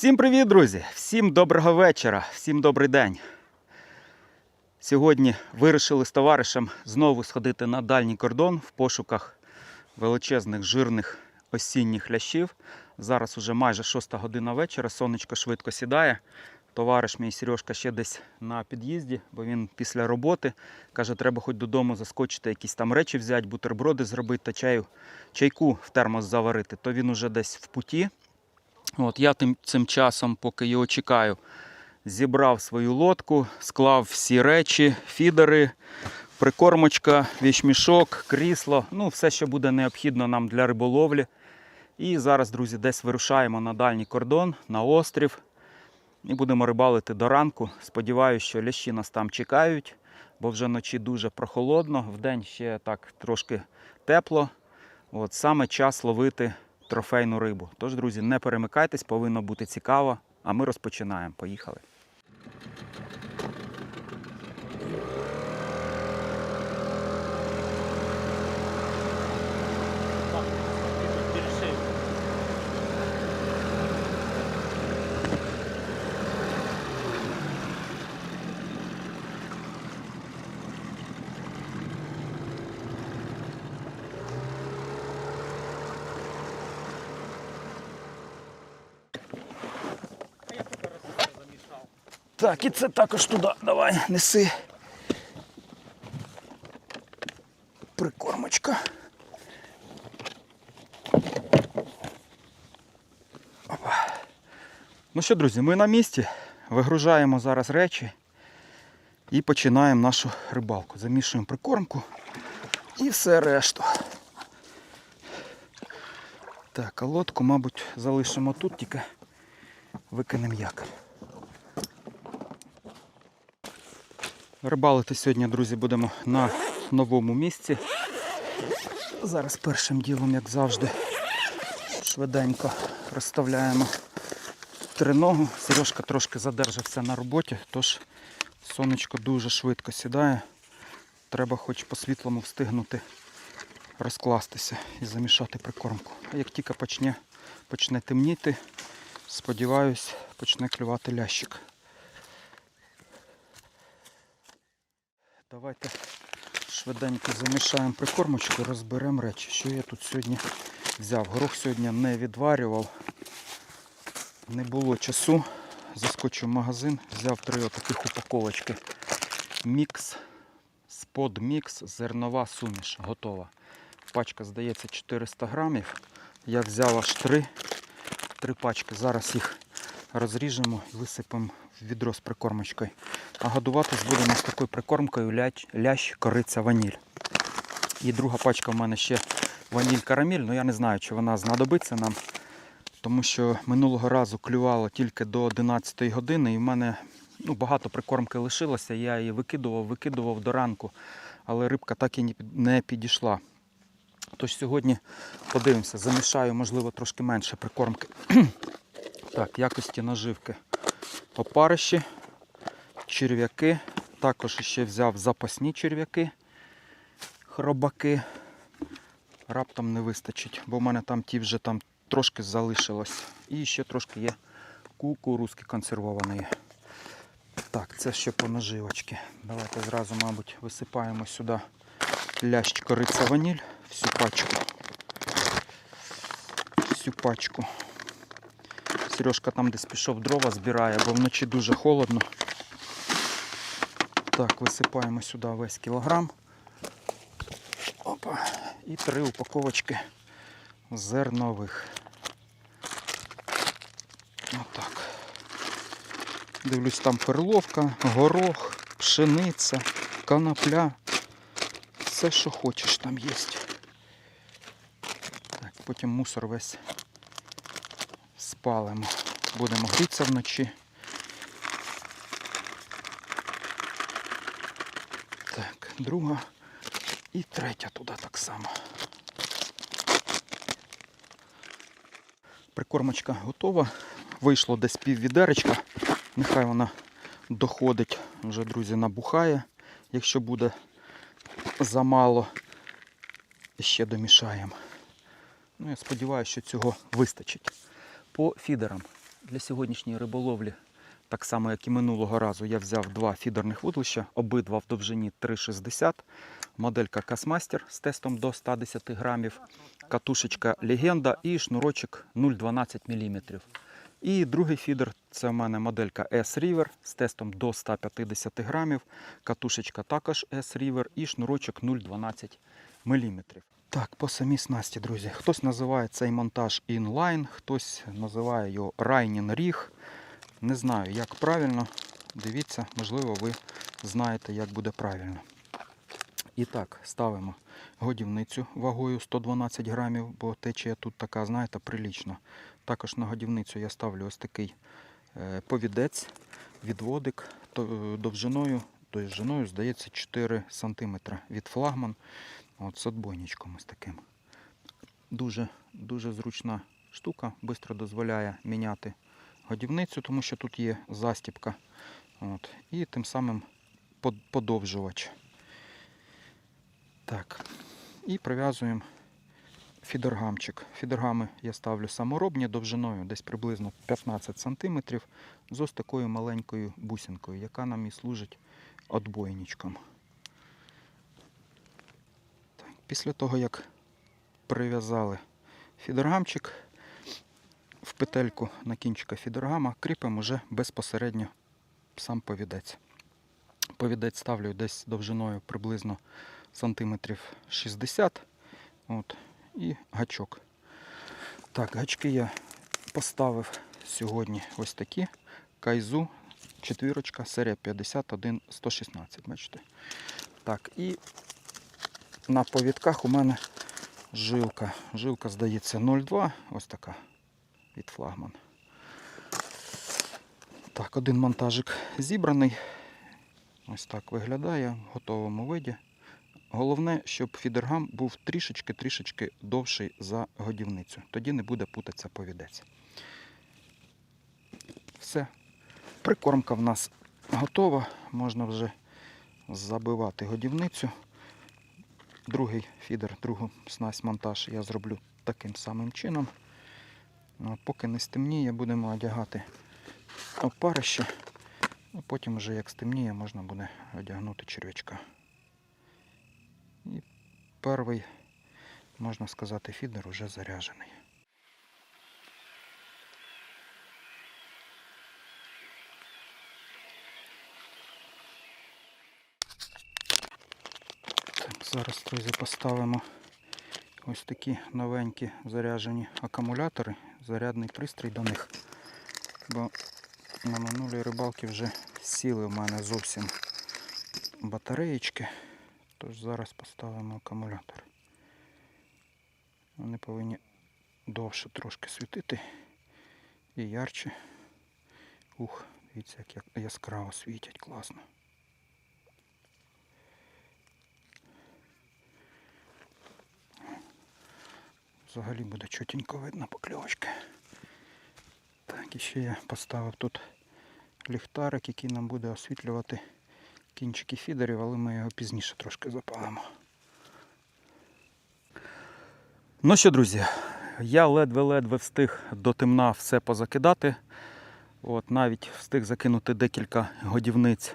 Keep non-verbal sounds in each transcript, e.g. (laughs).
Всім привіт, друзі! Всім доброго вечора, всім добрий день. Сьогодні вирішили з товаришем знову сходити на дальній кордон в пошуках величезних жирних осінніх лящів. Зараз уже майже 6 година вечора, сонечко швидко сідає. Товариш мій Сережка ще десь на під'їзді, бо він після роботи каже, треба хоч додому заскочити, якісь там речі взяти, бутерброди зробити та чаю, чайку в термос заварити. То він уже десь в путі. От я тим цим часом, поки його чекаю, зібрав свою лодку, склав всі речі, фідери, прикормочка, вічмішок, крісло, ну все, що буде необхідно нам для риболовлі. І зараз, друзі, десь вирушаємо на дальній кордон, на острів. І будемо рибалити до ранку. Сподіваюся, що лящі нас там чекають, бо вже вночі дуже прохолодно, вдень ще так трошки тепло. От саме час ловити трофейну рибу. Тож, друзі, не перемикайтесь, повинно бути цікаво. А ми розпочинаємо. Поїхали. Так, і це також туди. Давай, неси. Прикормочка. Опа. Ну що, друзі, ми на місці. Вигружаємо зараз речі і починаємо нашу рибалку. Замішуємо прикормку і все решту. Так, а лодку, мабуть, залишимо тут, тільки викинемо якорь. Рибалити сьогодні, друзі, будемо на новому місці. Зараз першим ділом, як завжди, швиденько розставляємо триногу. Сережка трошки задержався на роботі, тож сонечко дуже швидко сідає. Треба хоч по світлому встигнути розкластися і замішати прикормку. А як тільки почне, почне темніти, сподіваюсь, почне клювати лящик. Давайте швиденько замішаємо прикормочку, розберемо речі. Що я тут сьогодні взяв? Горох сьогодні не відварював, не було часу. Заскочив в магазин, взяв три отаких упаковочки. Мікс, спод мікс, зернова суміш готова. Пачка, здається, 400 грамів. Я взяв аж три, три пачки. Зараз їх розріжемо і висипемо в відро з прикормочкою. А годуватись будемо з такою прикормкою лящ, лящ кориця ваніль. І друга пачка в мене ще ваніль карамель, але я не знаю, чи вона знадобиться нам. Тому що минулого разу клювало тільки до 11 години і в мене ну, багато прикормки лишилося. Я її викидував, викидував до ранку, але рибка так і не підійшла. Тож сьогодні подивимося, замішаю, можливо, трошки менше прикормки. (clears throat) так, якості наживки. Опариші, черв'яки. Також ще взяв запасні черв'яки, хробаки. Раптом не вистачить, бо в мене там ті вже там трошки залишилось. І ще трошки є кукурузки консервованої. Так, це ще по наживочки. Давайте зразу, мабуть, висипаємо сюди лящ кориця ваніль, всю пачку. Всю пачку. Сережка там десь пішов дрова збирає, бо вночі дуже холодно. Так, висипаємо сюди весь кілограм. Опа. І три упаковочки зернових. Отак. Дивлюсь, там перловка, горох, пшениця, канапля. Все, що хочеш, там є. Потім мусор весь спалимо. Будемо грітися вночі. Так, друга і третя туди так само. Прикормочка готова. Вийшло десь пів відеречка. Нехай вона доходить, вже, друзі, набухає. Якщо буде замало, ще домішаємо. Ну, я сподіваюся, що цього вистачить. По фідерам. Для сьогоднішньої риболовлі, так само як і минулого разу, я взяв два фідерних вудлища, обидва в довжині 3,60. Моделька Касмастер з тестом до 110 грамів, катушечка Легенда і шнурочок 0,12 мм. І другий фідер це в мене моделька S-River з тестом до 150 грамів, катушечка також S-River і шнурочок 0,12 мм. Так, по самій снасті, друзі. Хтось називає цей монтаж інлайн, хтось називає його Райнін Ріг. Не знаю, як правильно. Дивіться, можливо, ви знаєте, як буде правильно. І так, ставимо годівницю вагою 112 грамів, бо течія тут така, знаєте, прилічна. Також на годівницю я ставлю ось такий е, повідець, відводик довжиною, довжиною, здається, 4 см від флагман. От з отбойничком ось таким. Дуже, дуже зручна штука, швидко дозволяє міняти годівницю, тому що тут є застіпка. От. І тим самим подовжувач. Так. І прив'язуємо фідергамчик. Фідергами я ставлю саморобні довжиною десь приблизно 15 см з ось такою маленькою бусинкою, яка нам і служить отбойничком. Так, після того, як прив'язали фідергамчик в петельку на кінчика фідергама, кріпимо вже безпосередньо сам повідець. Повідець ставлю десь довжиною приблизно сантиметрів 60. От, і гачок. Так, гачки я поставив сьогодні ось такі. Кайзу, четвірочка, серія 51 116. Бачите? Так, і на повідках у мене жилка. Жилка, здається, 0,2. Ось така від флагман. Так, один монтажик зібраний. Ось так виглядає в готовому виді. Головне, щоб фідергам був трішечки-трішечки довший за годівницю. Тоді не буде путатися повідець. Все. Прикормка в нас готова. Можна вже забивати годівницю. Другий фідер, другу снасть монтаж я зроблю таким самим чином. Ну, а поки не стемніє, будемо одягати опарище. А потім вже як стемніє, можна буде одягнути черв'ячка. І перший, можна сказати, фідер уже заряджений. Зараз друзі, поставимо ось такі новенькі заряджені акумулятори, зарядний пристрій до них. Бо на минулій рибалці вже сіли в мене зовсім батареєчки. Тож зараз поставимо акумулятор. Вони повинні довше трошки світити і ярче. Ух, дивіться, як яскраво світять, класно. Взагалі буде чотенько видно покльовочки. Так, і ще я поставив тут ліхтарик, який нам буде освітлювати кінчики фідерів, але ми його пізніше трошки запалимо. Ну що, друзі, я ледве-ледве встиг до темна все позакидати. От, навіть встиг закинути декілька годівниць,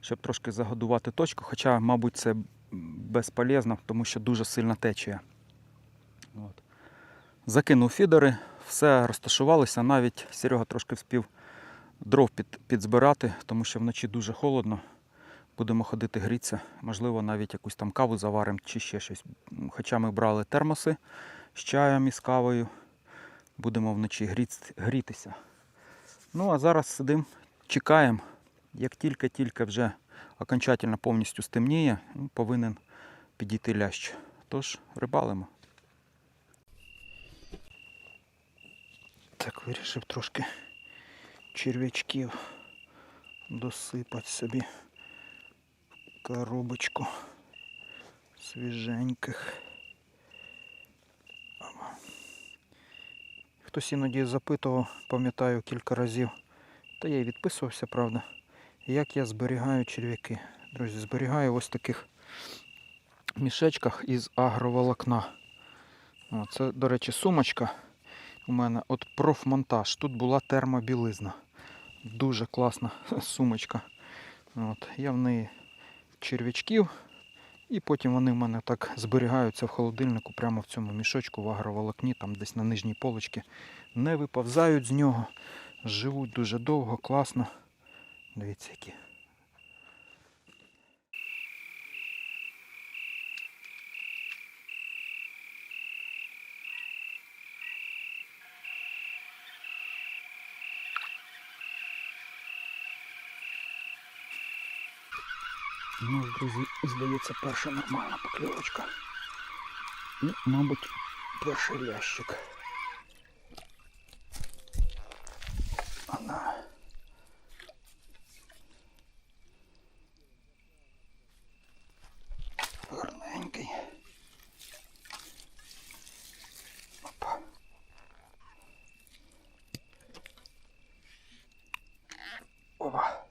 щоб трошки загодувати точку. Хоча, мабуть, це безполезно, тому що дуже сильна течія. От. Закинув фідери, все розташувалося. Навіть Серега трошки вспів дров під, підзбирати, тому що вночі дуже холодно. Будемо ходити грітися. Можливо, навіть якусь там каву заваримо чи ще щось. Хоча ми брали термоси з чаєм і з кавою. Будемо вночі грітися. Ну а зараз сидимо, чекаємо. Як тільки-тільки вже окончательно повністю стемніє, повинен підійти лящ. Тож рибалимо. Так, вирішив трошки черв'ячків досипати собі коробочку свіженьких. Хтось іноді запитував, пам'ятаю кілька разів, та я й відписувався, правда, як я зберігаю черв'яки. Друзі, зберігаю ось таких мішечках із агроволокна. О, Це, до речі, сумочка. У мене от профмонтаж. Тут була термобілизна. Дуже класна (laughs) сумочка. От, я в неї черв'ячків, і потім вони в мене так зберігаються в холодильнику, прямо в цьому мішочку в агроволокні, там десь на нижній полочці. Не виповзають з нього, живуть дуже довго, класно. Дивіться, які. Ну, друзі, здається, перша нормальна покльовочка. І, мабуть, перший лящик. Ана. Гарненький. Опа. Опа.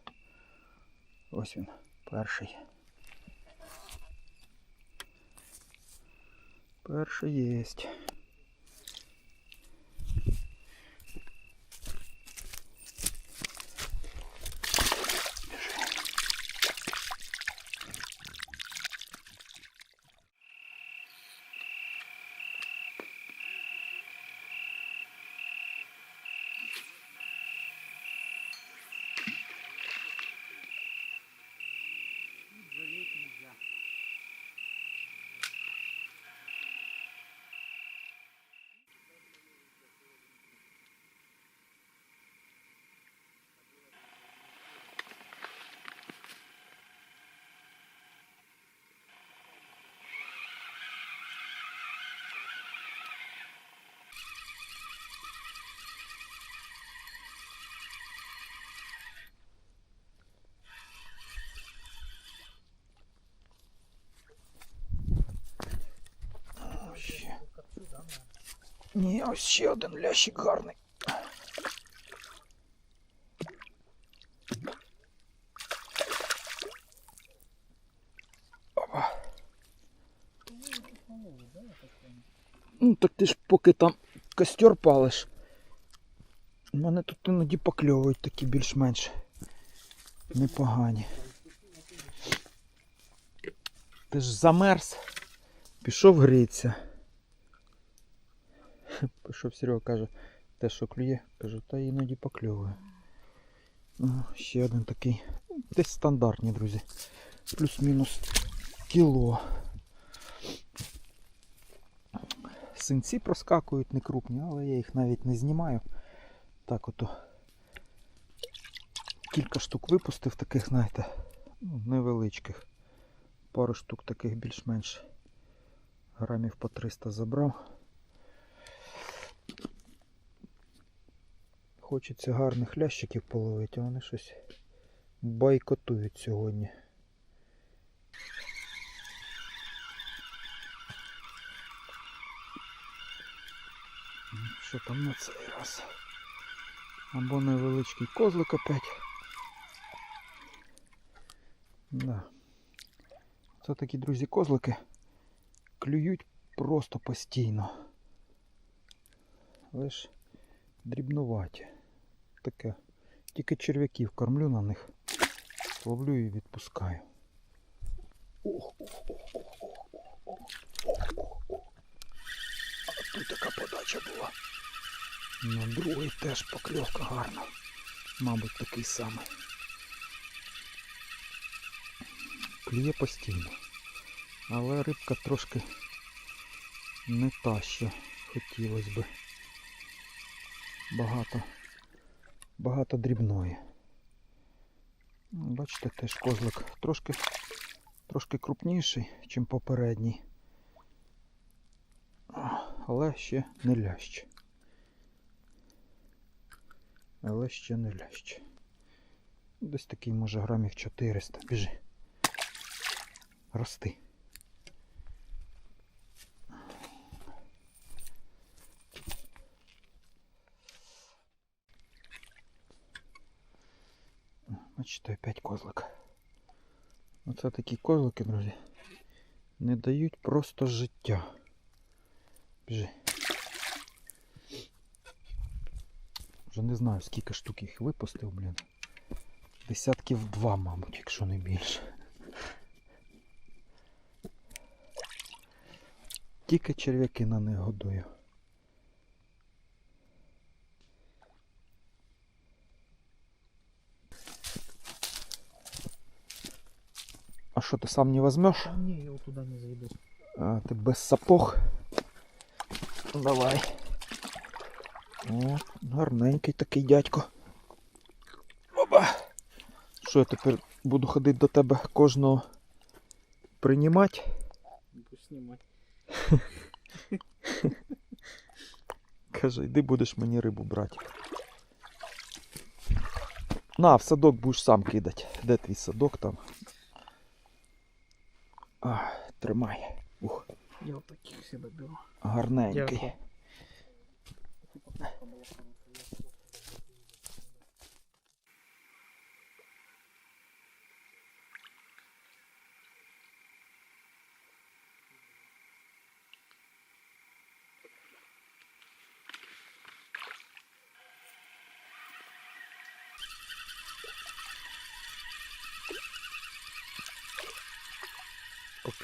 Ось він, Перший. Перший єсть. Ні, ось ще один лящик гарний. Опа. Ну так ти ж поки там костер палиш. У мене тут іноді покльовують такі більш-менш непогані. Ти ж замерз, пішов грітися. (laughs) Пішов Серега каже, те, що клює, кажу, та іноді покльовує. Ну, ще один такий. Десь стандартні, друзі. Плюс-мінус кіло. Синці проскакують не крупні, але я їх навіть не знімаю. Так ото кілька штук випустив таких, знаєте, ну, невеличких. Пару штук таких більш-менш грамів по 300 забрав. Хочеться гарних лящиків половити, а вони щось бойкотують сьогодні. Що там на цей раз? Або невеличкий козлик опять. Да. Це такі, друзі, козлики клюють просто постійно. Ж дрібнуваті. Таке. Тільки черв'яків кормлю на них. Ловлю і відпускаю. А тут така подача була. На другий теж покльовка гарна. Мабуть, такий самий. Клює постійно. Але рибка трошки не та, що хотілося би. Багато, багато дрібної. Бачите, теж козлик трошки, трошки крупніший, ніж попередній. Але ще не лящ. Але ще не лящ. Десь такий, може, грамів 400. Біжи. Рости. Бачите, опять козлик. Оце такі козлики, друзі, не дають просто життя. Біжи. Вже не знаю, скільки штук їх випустив, блін. Десятків два, мабуть, якщо не більше. Тільки черв'яки на них годую. А що ти сам не візьмеш? Та ні, я туди не зайду. А, ти без сапог. Давай. О, гарненький такий дядько. Оба. Що я тепер буду ходити до тебе кожного приймати? Будеш знімати. (laughs) Каже, йди будеш мені рибу брати. На, в садок будеш сам кидати. Де твій садок там? А, тримай. Ух, Я отаких себе беру. гарненький. Дякую.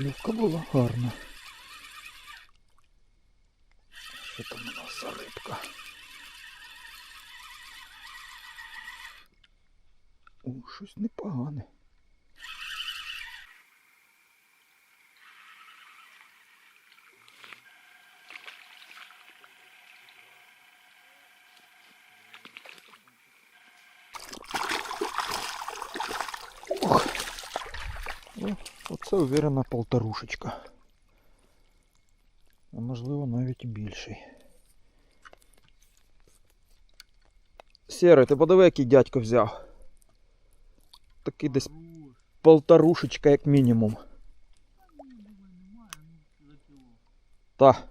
Поклівка була гарна. Що там у нас за рибка? О, щось непогане. Ох. Ну, оце уверена полторушечка. А можливо навіть більший. Сєрий, ти подиви, який дядько взяв. Такий десь полторушечка, як мінімум. Та.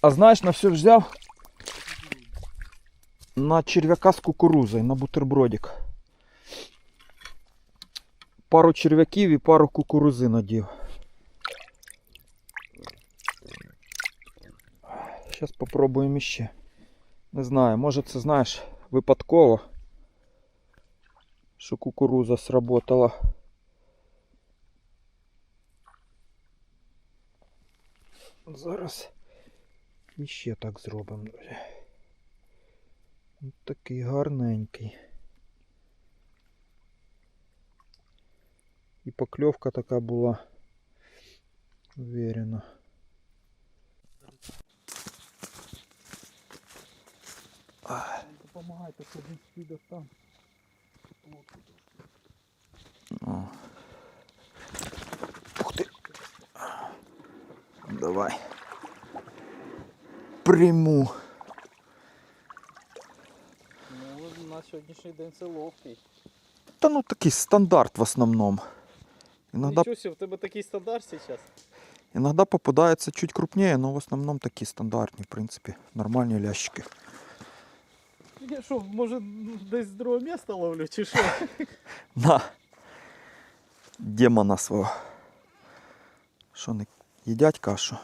А знаєш, на все взяв? На черв'яка з кукурузою, на бутербродик. Пару черв'яків і пару кукурузи надів. Зараз попробуємо іще. Не знаю, може це знаєш випадково, що кукуруза сработала. Зараз іще так зробимо, друзі. Ось такий гарненький. І покльовка така була. Уверена. Допомагайте, ходіть сюди там. Ух ти. Давай. Приму. Ну, на сьогоднішній день це ловкий. Та ну такий стандарт в основному. Иногда, Нічого себе, в тебе такий стандарт зараз. иногда попадается чуть крупнее, но в основном такие стандартные, в принципе, нормальные лящики. Я що, може десь з другого міста ловлю, чи що? (laughs) На. Демона свого. Що не їдять кашу?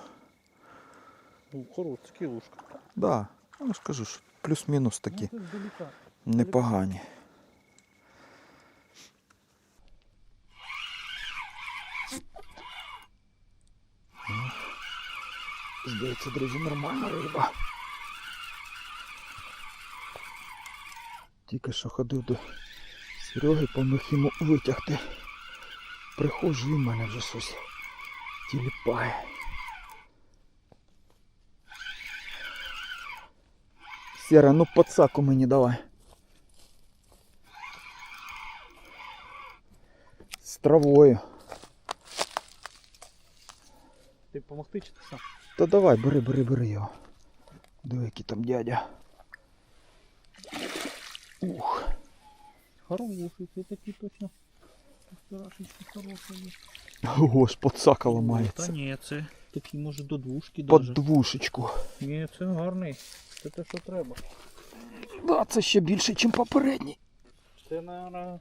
Ну, хорош, кілушка. Да. Ну ж кажу, що плюс-мінус такі Ну, це здалека. непогані. Здається, друзі, нормальна риба. Тільки що ходив до Сереги, поміг йому витягти. Приходжу і в мене вже щось тіліпає. Сера, ну подсаку мені давай. З травою. Ти помогти чи ти сам? Та давай, бери, бери, бери його. Диви, який там дядя. Ух. Хороший, це такий точно. Страшечки хороший. Ого, ж подсака Та ламається. ні, це такий може до двушки Под даже. двушечку. Ні, це гарний. Це те, що треба. Да, це ще більше, ніж попередній. Це, наверное,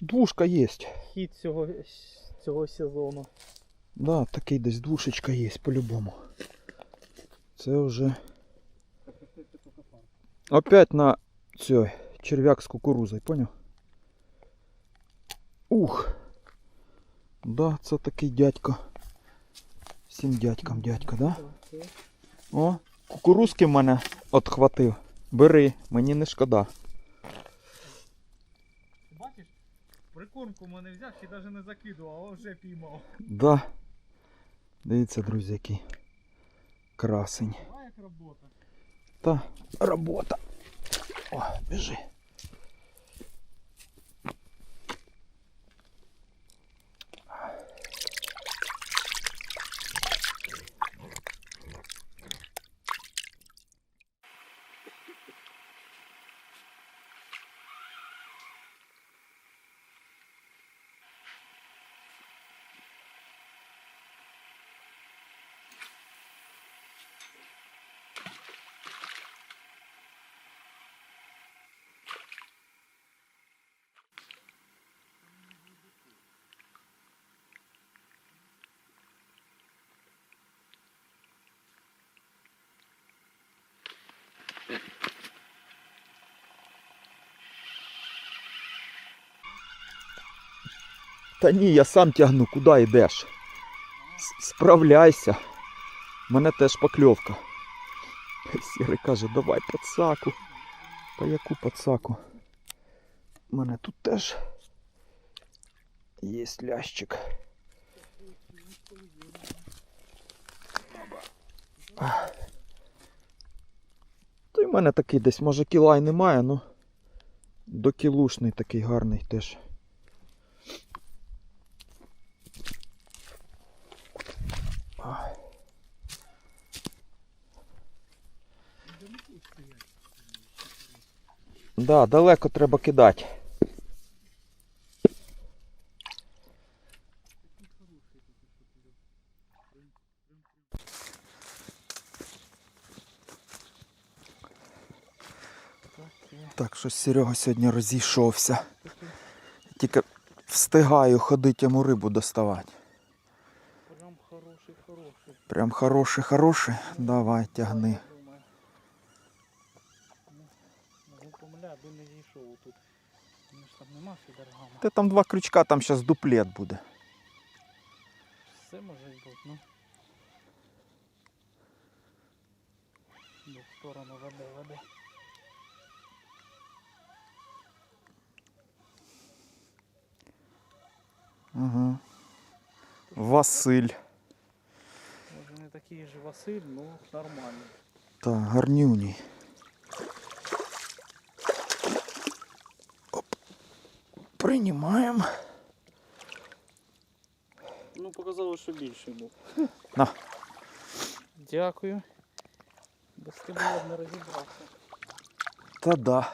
Двушка є. хід цього, цього сезону. Да, такий десь двушечка є по-любому. Це вже. Опять на цей черв'як з кукурузою, поняв? Ух! Да, це такий дядько. Всім дядькам дядько, да? О, кукурузки в мене отхватив. Бери, мені не шкода. Бачиш, прикормку мене взяв і навіть не закидував, а вже піймав. Да. Дивіться, друзі, який красень. Та робота. О, біжи. Та ні, я сам тягну, куди йдеш? Справляйся. У мене теж покльовка. Сірий каже, давай пацаку. Та яку пацаку? У мене тут теж є лящик. Ах. Й в мене такий десь, може кіла й немає, але докілушний такий гарний теж. Да, далеко треба кидати. Так, щось Серега сьогодні розійшовся. Тільки встигаю ходити йому рибу доставати. Прям хороший, хороший. Прям хороший, хороший. Давай, тягни. Та там два крючка, там зараз дуплет буде. Все може бути, ну. Ну, в сторону веде, веде. Ага. Василь. Може не такий же Василь, ну нормальний. Та, гарнюній. Оп. Приймаємо. Ну, показало, що більший був. На. Дякую. Без тебе не розібрався. Та да.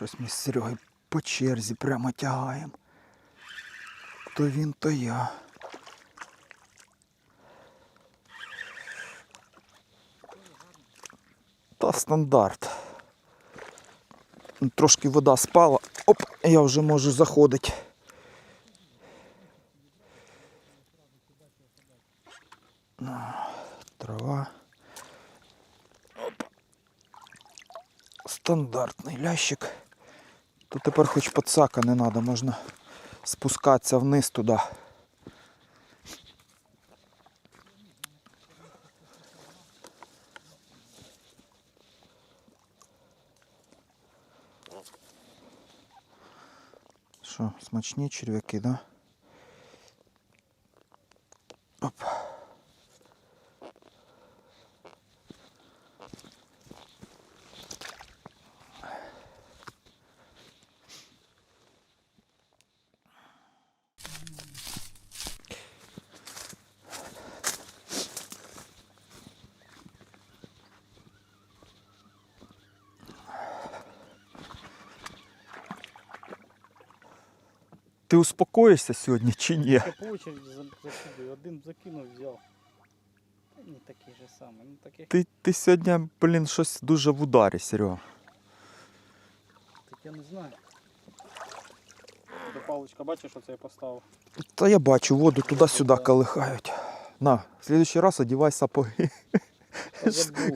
Щось ми з Серегою по черзі прямо тягаємо. То він, то я. Та стандарт. Трошки вода спала. Оп, я вже можу заходити. Трава. Оп. Стандартний лящик. То тепер хоч пацака не треба, можна спускатися вниз туди. Що, смачні черв'яки, да? Ти успокоїшся сьогодні чи ні? Один закинув, взяв. Не такий же самий. Ну таких Ти, ти сьогодні, блін, щось дуже в ударі, Серега. так я не знаю. Де паличка, бачиш, оце я поставив. Та я бачу, воду туди-сюди колихають. На, в следующий раз одівай сапоги.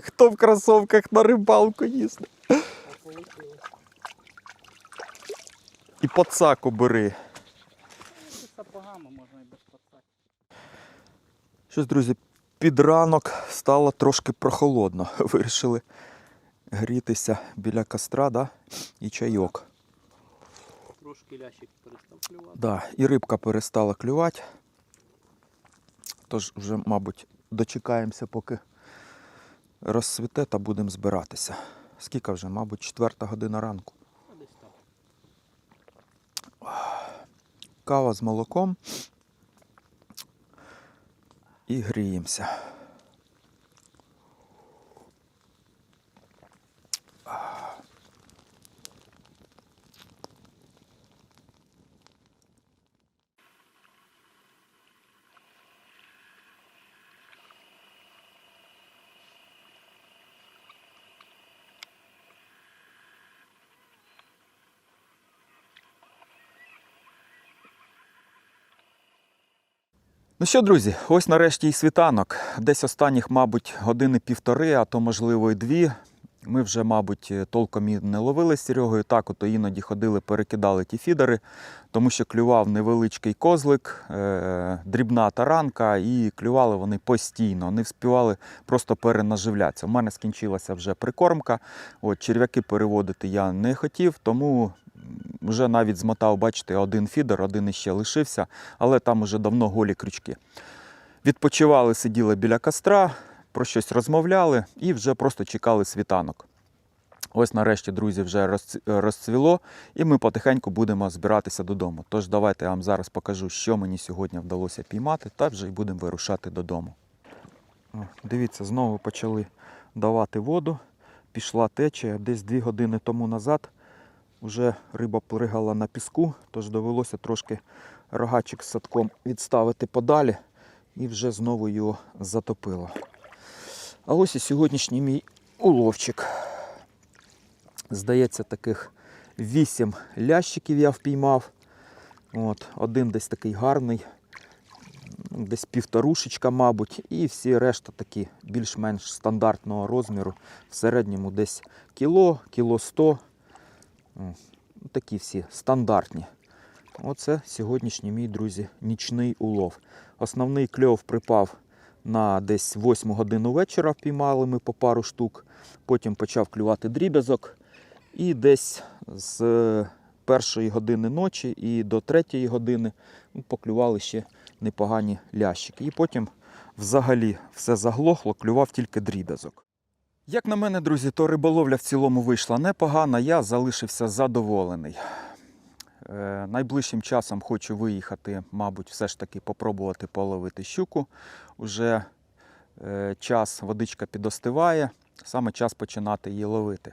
Хто в кросовках на рибалку їздить? І подсаку бери. Ну, З сапогами можна і без пацаки. Щось, друзі, під ранок стало трошки прохолодно. (laughs) Вирішили грітися біля костра, да? і чайок. Трошки лящик перестав клювати. Да, і рибка перестала клювати. Тож вже, мабуть, дочекаємося, поки розцвіте та будемо збиратися. Скільки вже, мабуть, четверта година ранку. Кава з молоком. І гріємося. Ну що, друзі, ось нарешті і світанок. Десь останніх, мабуть, години півтори, а то, можливо, і дві. Ми вже, мабуть, толком і не ловили з Серегою. Так, ото іноді ходили, перекидали ті фідери, тому що клював невеличкий козлик, е- дрібна таранка, і клювали вони постійно, не вспівали просто перенаживлятися. У мене скінчилася вже прикормка. От, черв'яки переводити я не хотів, тому вже навіть змотав, бачите, один фідер, один іще лишився, але там уже давно голі крючки. Відпочивали, сиділи біля костра, про щось розмовляли і вже просто чекали світанок. Ось нарешті, друзі, вже розцвіло, і ми потихеньку будемо збиратися додому. Тож давайте я вам зараз покажу, що мені сьогодні вдалося піймати, та вже й будемо вирушати додому. О, дивіться, знову почали давати воду. Пішла течія. Десь дві години тому назад Уже риба поригала на піску, тож довелося трошки рогачик з садком відставити подалі і вже знову його затопило. А ось і сьогоднішній мій уловчик. Здається, таких вісім лящиків я впіймав. От, Один десь такий гарний, десь півторушечка, мабуть, і всі решта такі більш-менш стандартного розміру. В середньому десь кіло, кіло 100. Такі всі стандартні. Оце сьогоднішній мій, друзі, нічний улов. Основний кльов припав на десь 8 годину вечора, піймали ми по пару штук. Потім почав клювати дріб'язок. І десь з е, першої години ночі і до третьої години ну, поклювали ще непогані лящики. І потім взагалі все заглохло, клював тільки дріб'язок. Як на мене, друзі, то риболовля в цілому вийшла непогана, я залишився задоволений. Е, найближчим часом хочу виїхати, мабуть, все ж таки попробувати половити щуку. Уже е, час водичка підостиває, саме час починати її ловити.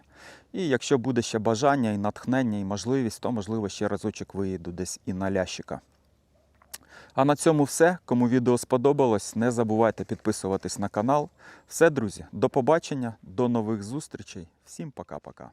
І якщо буде ще бажання і натхнення, і можливість, то можливо ще разочок виїду десь і на лящика. А на цьому все. Кому відео сподобалось, не забувайте підписуватись на канал. Все, друзі, до побачення, до нових зустрічей. Всім пока-пока.